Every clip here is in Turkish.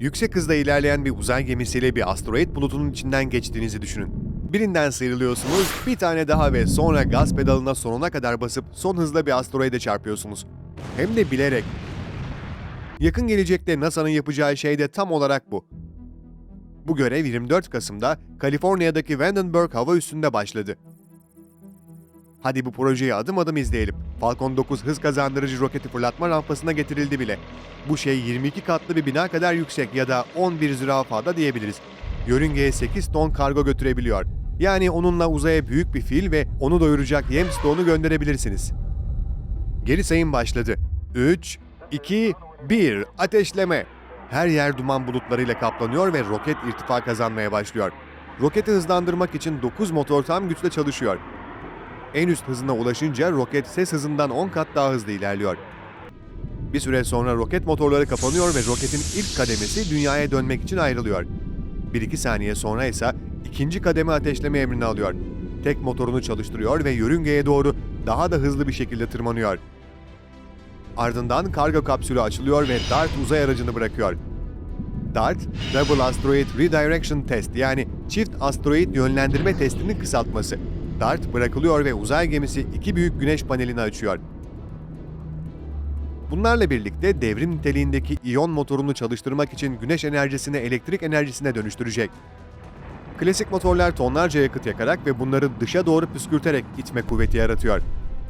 Yüksek hızda ilerleyen bir uzay gemisiyle bir asteroid bulutunun içinden geçtiğinizi düşünün. Birinden sıyrılıyorsunuz, bir tane daha ve sonra gaz pedalına sonuna kadar basıp son hızla bir asteroide çarpıyorsunuz. Hem de bilerek. Yakın gelecekte NASA'nın yapacağı şey de tam olarak bu. Bu görev 24 Kasım'da Kaliforniya'daki Vandenberg hava üssünde başladı. Hadi bu projeyi adım adım izleyelim. Falcon 9 hız kazandırıcı roketi fırlatma rampasına getirildi bile. Bu şey 22 katlı bir bina kadar yüksek ya da 11 zürafada diyebiliriz. Yörüngeye 8 ton kargo götürebiliyor. Yani onunla uzaya büyük bir fil ve onu doyuracak yem stoğunu gönderebilirsiniz. Geri sayım başladı. 3, 2, 1, ateşleme. Her yer duman bulutlarıyla kaplanıyor ve roket irtifa kazanmaya başlıyor. Roketi hızlandırmak için 9 motor tam güçle çalışıyor. En üst hızına ulaşınca roket ses hızından 10 kat daha hızlı ilerliyor. Bir süre sonra roket motorları kapanıyor ve roketin ilk kademesi dünyaya dönmek için ayrılıyor. 1-2 saniye sonra ise ikinci kademe ateşleme emrini alıyor. Tek motorunu çalıştırıyor ve yörüngeye doğru daha da hızlı bir şekilde tırmanıyor. Ardından kargo kapsülü açılıyor ve DART uzay aracını bırakıyor. DART, Double Asteroid Redirection Test yani çift asteroid yönlendirme testinin kısaltması. DART bırakılıyor ve uzay gemisi iki büyük güneş panelini açıyor. Bunlarla birlikte devrim niteliğindeki iyon motorunu çalıştırmak için güneş enerjisini elektrik enerjisine dönüştürecek. Klasik motorlar tonlarca yakıt yakarak ve bunları dışa doğru püskürterek itme kuvveti yaratıyor.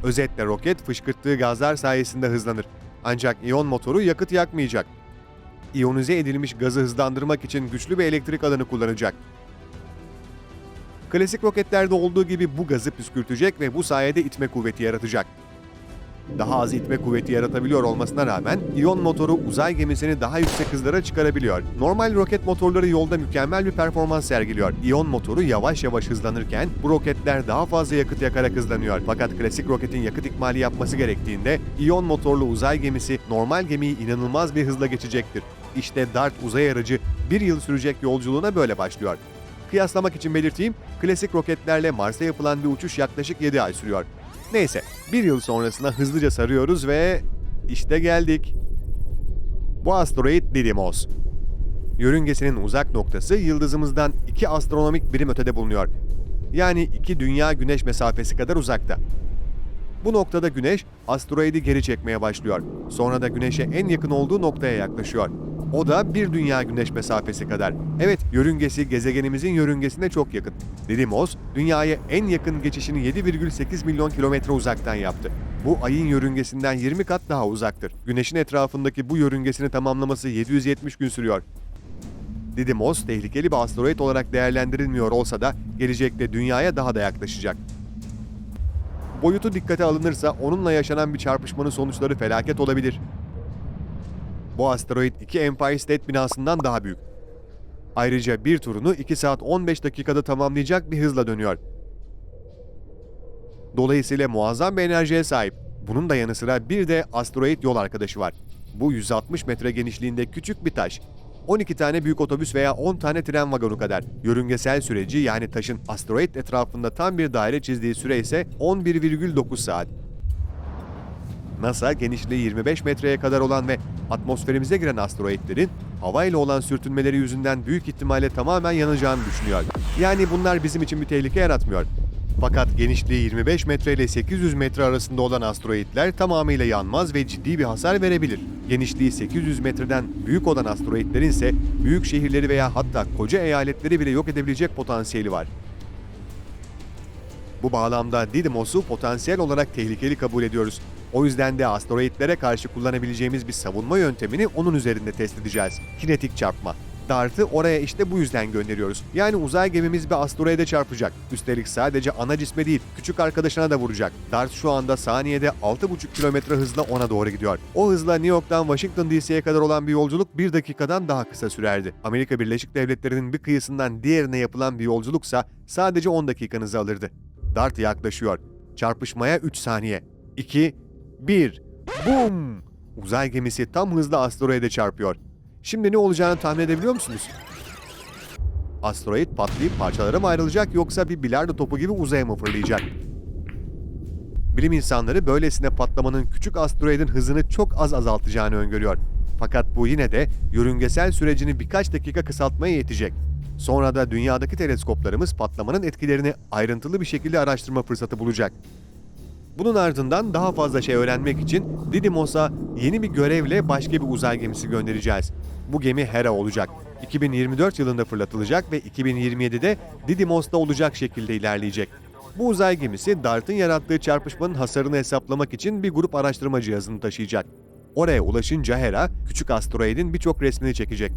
Özetle roket fışkırttığı gazlar sayesinde hızlanır. Ancak iyon motoru yakıt yakmayacak. İyonize edilmiş gazı hızlandırmak için güçlü bir elektrik alanı kullanacak. Klasik roketlerde olduğu gibi bu gazı püskürtecek ve bu sayede itme kuvveti yaratacak. Daha az itme kuvveti yaratabiliyor olmasına rağmen iyon motoru uzay gemisini daha yüksek hızlara çıkarabiliyor. Normal roket motorları yolda mükemmel bir performans sergiliyor. İyon motoru yavaş yavaş hızlanırken bu roketler daha fazla yakıt yakarak hızlanıyor. Fakat klasik roketin yakıt ikmali yapması gerektiğinde iyon motorlu uzay gemisi normal gemiyi inanılmaz bir hızla geçecektir. İşte DART uzay aracı bir yıl sürecek yolculuğuna böyle başlıyor. Kıyaslamak için belirteyim, klasik roketlerle Mars'a yapılan bir uçuş yaklaşık 7 ay sürüyor. Neyse, bir yıl sonrasına hızlıca sarıyoruz ve işte geldik. Bu asteroid Didymos. Yörüngesinin uzak noktası yıldızımızdan iki astronomik birim ötede bulunuyor. Yani iki dünya güneş mesafesi kadar uzakta. Bu noktada güneş asteroidi geri çekmeye başlıyor. Sonra da güneşe en yakın olduğu noktaya yaklaşıyor. O da bir dünya güneş mesafesi kadar. Evet, yörüngesi gezegenimizin yörüngesine çok yakın. Didymos, dünyaya en yakın geçişini 7,8 milyon kilometre uzaktan yaptı. Bu ayın yörüngesinden 20 kat daha uzaktır. Güneşin etrafındaki bu yörüngesini tamamlaması 770 gün sürüyor. Didymos tehlikeli bir asteroid olarak değerlendirilmiyor olsa da gelecekte dünyaya daha da yaklaşacak. Boyutu dikkate alınırsa onunla yaşanan bir çarpışmanın sonuçları felaket olabilir. Bu asteroid iki Empire State binasından daha büyük. Ayrıca bir turunu 2 saat 15 dakikada tamamlayacak bir hızla dönüyor. Dolayısıyla muazzam bir enerjiye sahip. Bunun da yanı sıra bir de asteroid yol arkadaşı var. Bu 160 metre genişliğinde küçük bir taş. 12 tane büyük otobüs veya 10 tane tren vagonu kadar. Yörüngesel süreci yani taşın asteroid etrafında tam bir daire çizdiği süre ise 11,9 saat. NASA genişliği 25 metreye kadar olan ve atmosferimize giren asteroidlerin havayla olan sürtünmeleri yüzünden büyük ihtimalle tamamen yanacağını düşünüyor. Yani bunlar bizim için bir tehlike yaratmıyor. Fakat genişliği 25 metre ile 800 metre arasında olan asteroidler tamamıyla yanmaz ve ciddi bir hasar verebilir. Genişliği 800 metreden büyük olan asteroidlerin ise büyük şehirleri veya hatta koca eyaletleri bile yok edebilecek potansiyeli var. Bu bağlamda Didymos'u potansiyel olarak tehlikeli kabul ediyoruz. O yüzden de asteroidlere karşı kullanabileceğimiz bir savunma yöntemini onun üzerinde test edeceğiz. Kinetik çarpma. Dart'ı oraya işte bu yüzden gönderiyoruz. Yani uzay gemimiz bir asteroide çarpacak. Üstelik sadece ana cisme değil, küçük arkadaşına da vuracak. Dart şu anda saniyede 6,5 kilometre hızla ona doğru gidiyor. O hızla New York'tan Washington DC'ye kadar olan bir yolculuk bir dakikadan daha kısa sürerdi. Amerika Birleşik Devletleri'nin bir kıyısından diğerine yapılan bir yolculuksa sadece 10 dakikanızı alırdı. Dart yaklaşıyor. Çarpışmaya 3 saniye. 2, 1, BOOM! Uzay gemisi tam hızla asteroide çarpıyor. Şimdi ne olacağını tahmin edebiliyor musunuz? Asteroid patlayıp parçalara mı ayrılacak yoksa bir bilardo topu gibi uzaya mı fırlayacak? Bilim insanları böylesine patlamanın küçük asteroidin hızını çok az azaltacağını öngörüyor. Fakat bu yine de yörüngesel sürecini birkaç dakika kısaltmaya yetecek. Sonra da dünyadaki teleskoplarımız patlamanın etkilerini ayrıntılı bir şekilde araştırma fırsatı bulacak. Bunun ardından daha fazla şey öğrenmek için Didymos'a yeni bir görevle başka bir uzay gemisi göndereceğiz. Bu gemi Hera olacak. 2024 yılında fırlatılacak ve 2027'de Didymos'ta olacak şekilde ilerleyecek. Bu uzay gemisi DART'ın yarattığı çarpışmanın hasarını hesaplamak için bir grup araştırma cihazını taşıyacak. Oraya ulaşınca Hera, küçük asteroidin birçok resmini çekecek.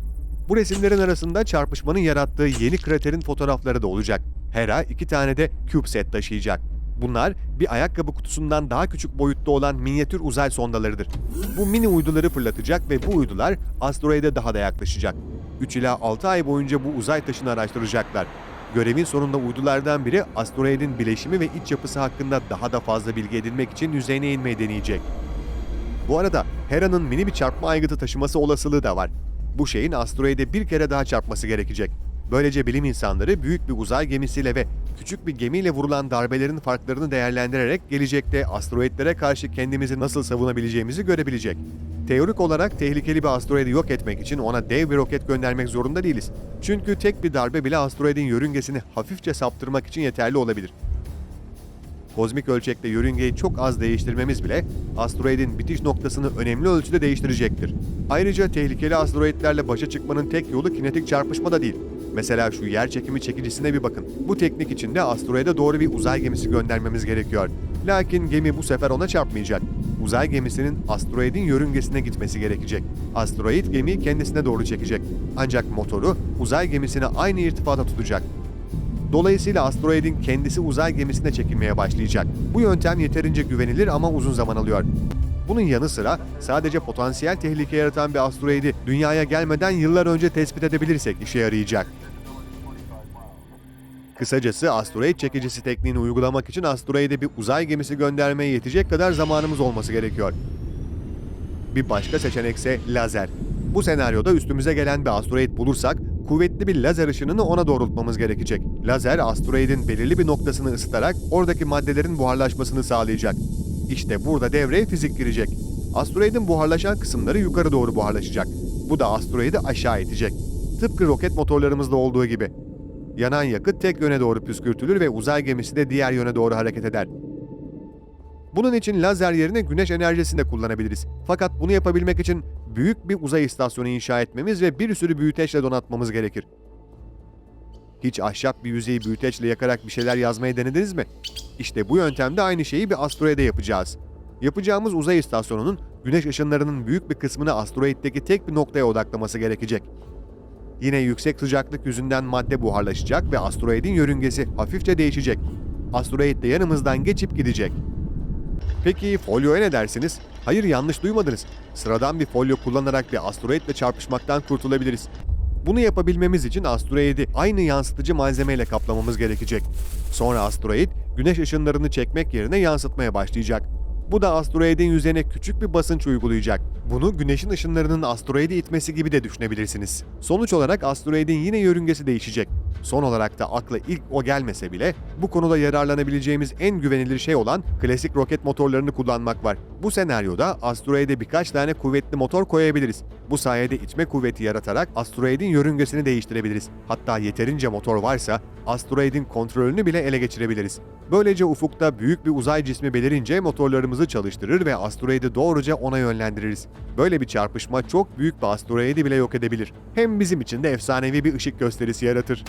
Bu resimlerin arasında çarpışmanın yarattığı yeni kraterin fotoğrafları da olacak. Hera iki tane de CubeSat taşıyacak. Bunlar bir ayakkabı kutusundan daha küçük boyutta olan minyatür uzay sondalarıdır. Bu mini uyduları fırlatacak ve bu uydular asteroide daha da yaklaşacak. 3 ila 6 ay boyunca bu uzay taşını araştıracaklar. Görevin sonunda uydulardan biri asteroidin bileşimi ve iç yapısı hakkında daha da fazla bilgi edinmek için yüzeyine inmeyi deneyecek. Bu arada Hera'nın mini bir çarpma aygıtı taşıması olasılığı da var. Bu şeyin asteroide bir kere daha çarpması gerekecek. Böylece bilim insanları büyük bir uzay gemisiyle ve küçük bir gemiyle vurulan darbelerin farklarını değerlendirerek gelecekte asteroidlere karşı kendimizi nasıl savunabileceğimizi görebilecek. Teorik olarak tehlikeli bir asteroidi yok etmek için ona dev bir roket göndermek zorunda değiliz. Çünkü tek bir darbe bile asteroidin yörüngesini hafifçe saptırmak için yeterli olabilir. Kozmik ölçekte yörüngeyi çok az değiştirmemiz bile asteroidin bitiş noktasını önemli ölçüde değiştirecektir. Ayrıca tehlikeli asteroidlerle başa çıkmanın tek yolu kinetik çarpışma da değil. Mesela şu yer çekimi çekicisine bir bakın. Bu teknik için de asteroide doğru bir uzay gemisi göndermemiz gerekiyor. Lakin gemi bu sefer ona çarpmayacak. Uzay gemisinin asteroidin yörüngesine gitmesi gerekecek. Asteroid gemiyi kendisine doğru çekecek. Ancak motoru uzay gemisine aynı irtifada tutacak. Dolayısıyla asteroidin kendisi uzay gemisine çekilmeye başlayacak. Bu yöntem yeterince güvenilir ama uzun zaman alıyor. Bunun yanı sıra sadece potansiyel tehlike yaratan bir asteroidi dünyaya gelmeden yıllar önce tespit edebilirsek işe yarayacak. Kısacası asteroid çekicisi tekniğini uygulamak için asteroide bir uzay gemisi göndermeye yetecek kadar zamanımız olması gerekiyor. Bir başka seçenekse lazer. Bu senaryoda üstümüze gelen bir asteroid bulursak kuvvetli bir lazer ışınını ona doğrultmamız gerekecek. Lazer asteroidin belirli bir noktasını ısıtarak oradaki maddelerin buharlaşmasını sağlayacak. İşte burada devreye fizik girecek. Asteroidin buharlaşan kısımları yukarı doğru buharlaşacak. Bu da asteroidi aşağı itecek. Tıpkı roket motorlarımızda olduğu gibi. Yanan yakıt tek yöne doğru püskürtülür ve uzay gemisi de diğer yöne doğru hareket eder. Bunun için lazer yerine güneş enerjisini de kullanabiliriz. Fakat bunu yapabilmek için büyük bir uzay istasyonu inşa etmemiz ve bir sürü büyüteçle donatmamız gerekir. Hiç ahşap bir yüzeyi büyüteçle yakarak bir şeyler yazmayı denediniz mi? İşte bu yöntemde aynı şeyi bir asteroide yapacağız. Yapacağımız uzay istasyonunun güneş ışınlarının büyük bir kısmını asteroiddeki tek bir noktaya odaklaması gerekecek. Yine yüksek sıcaklık yüzünden madde buharlaşacak ve asteroidin yörüngesi hafifçe değişecek. Asteroid de yanımızdan geçip gidecek. Peki folyoya ne dersiniz? Hayır yanlış duymadınız. Sıradan bir folyo kullanarak bir asteroidle çarpışmaktan kurtulabiliriz. Bunu yapabilmemiz için asteroidi aynı yansıtıcı malzemeyle kaplamamız gerekecek. Sonra asteroid güneş ışınlarını çekmek yerine yansıtmaya başlayacak. Bu da asteroidin yüzeyine küçük bir basınç uygulayacak. Bunu güneşin ışınlarının asteroidi itmesi gibi de düşünebilirsiniz. Sonuç olarak asteroidin yine yörüngesi değişecek. Son olarak da akla ilk o gelmese bile bu konuda yararlanabileceğimiz en güvenilir şey olan klasik roket motorlarını kullanmak var. Bu senaryoda asteroide birkaç tane kuvvetli motor koyabiliriz. Bu sayede itme kuvveti yaratarak asteroidin yörüngesini değiştirebiliriz. Hatta yeterince motor varsa asteroidin kontrolünü bile ele geçirebiliriz. Böylece ufukta büyük bir uzay cismi belirince motorlarımızı çalıştırır ve asteroidi doğruca ona yönlendiririz. Böyle bir çarpışma çok büyük bir asteroidi bile yok edebilir. Hem bizim için de efsanevi bir ışık gösterisi yaratır.